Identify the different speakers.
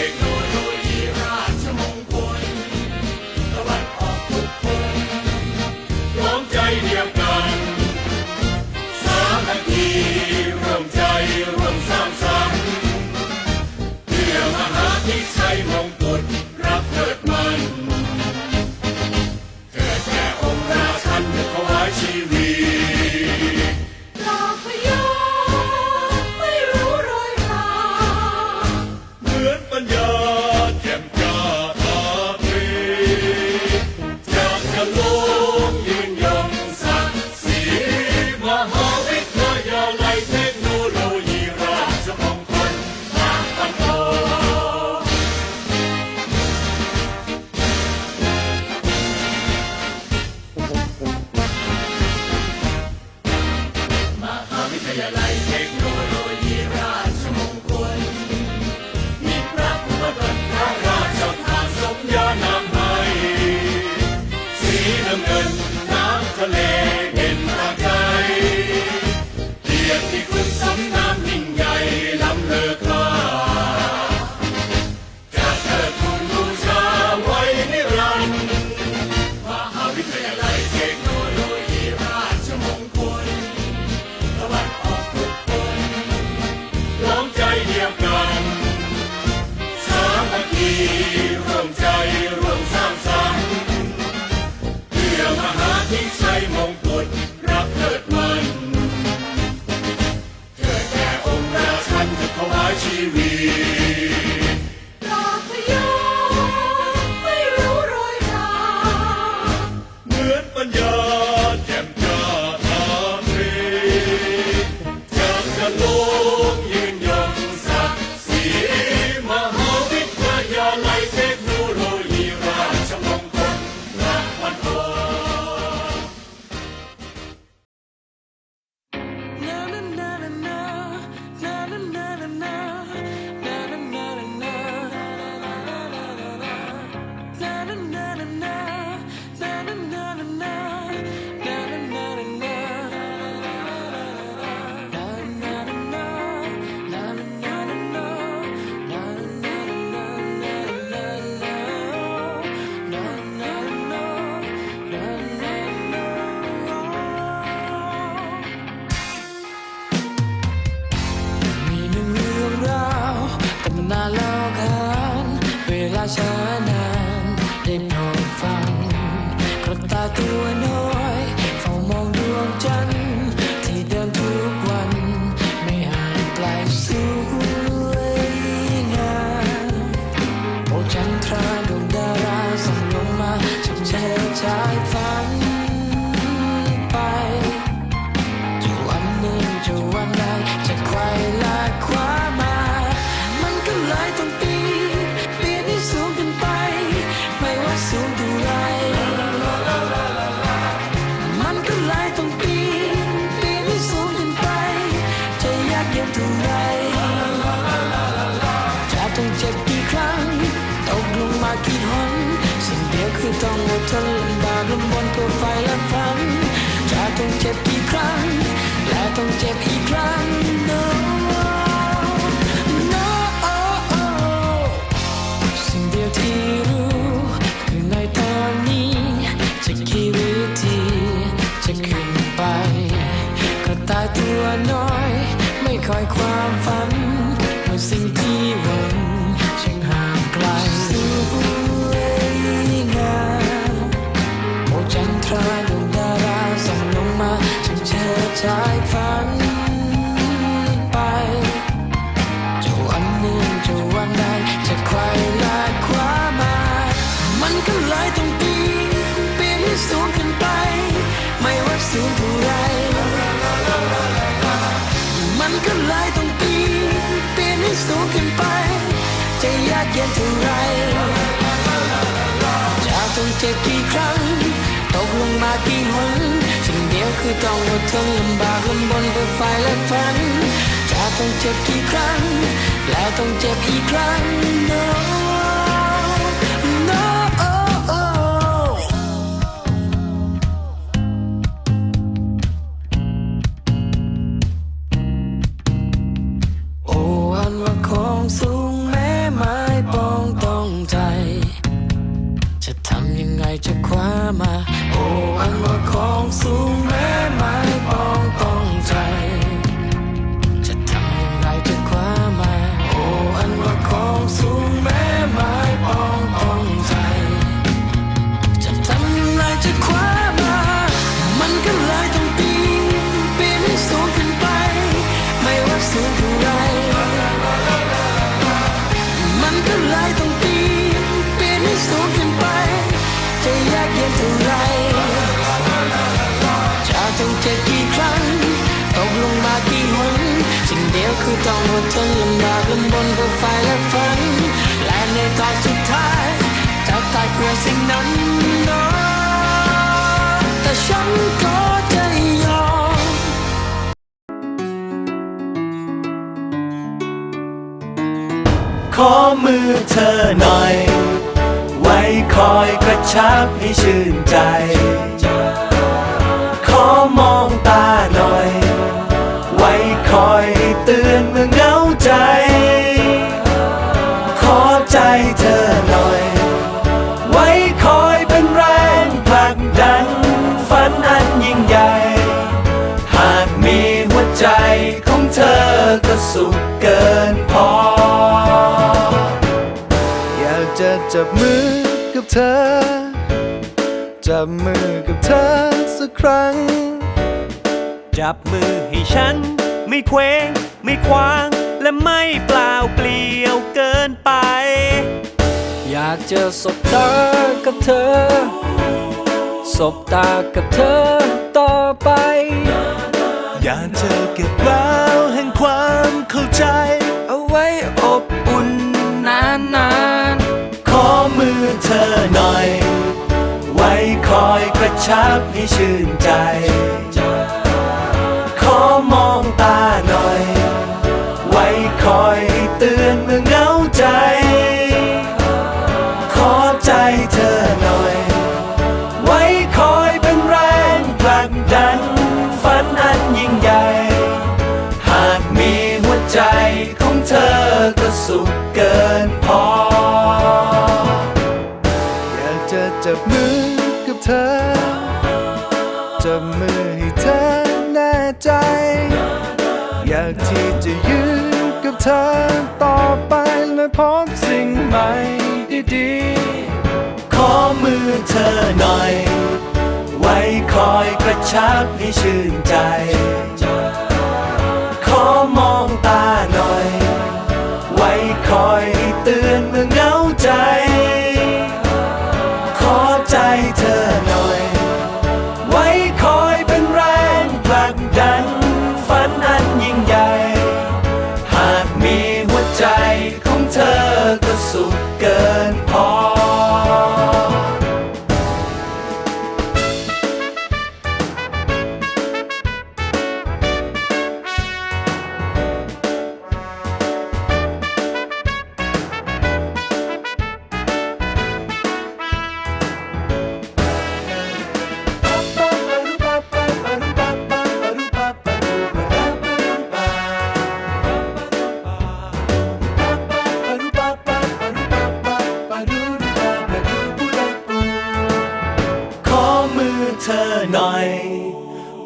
Speaker 1: big Святом ช้านานได้โปรด
Speaker 2: ฟังกระตาตัวน้อย่ต้องอดทนบากลำบนเพื่อไฟและฝันจะต้องเจ็บกี่ครั้ง และต้องเจ็บอีกครั้ง no no สิ่งเดียวที่รู้คือในตอนนี้จะกี่วิธีจะขึ้นไป ก็ตายตัวน้อย ไม่ค่อยคว เย็นเท่าไรจะต้องเจ็บกี่ครั้ง ตกลงมากี่หนสิ่งเดียวคือต้องอดทนลำบากลำบนเพื่อไฟและฝันจะต้องเจ็บกี่ครั้ง แล้วต้องเจ็บอีกครั้ง no ต้องอดทนลำบากลำบนเพื่อไฟและฝัน และในตอนสุดท้าย จะตายเพื่อสิ่งนั้นนอะแต่ฉันก็จะยอม
Speaker 1: ขอมือเธอหน่อย ไว้คอยกระชับให้ชื่นใจ อก็สุขเกินพอ
Speaker 3: อยากจะจับมือกับเธอ จับมือกับเธอสักครั้ง
Speaker 1: จับมือให้ฉัน ไม่เคว้งไม่คว้าง และไม่เปล่าเปลี่ยวเกินไป
Speaker 2: อยากจะสบตากับเธอ สบตากับเธอต่อไป
Speaker 1: อยากเจอเก็บแววแห่งความเข้าใจ
Speaker 2: เอาไว้อบอุ่นนานนาน
Speaker 1: ขอมือเธอหน่อย ไว้คอยกระชับให้ชื่นใจ สุขเกินพอ
Speaker 3: อยากจะจับมือกับเธอ จับมือให้เธอแน่ใจ อยากที่จะยืนกับเธอต่อไปและพบสิ่งใหม่ดีๆ
Speaker 1: ขอมือเธอหน่อย ไว้คอยกระชับให้ชื่นใจ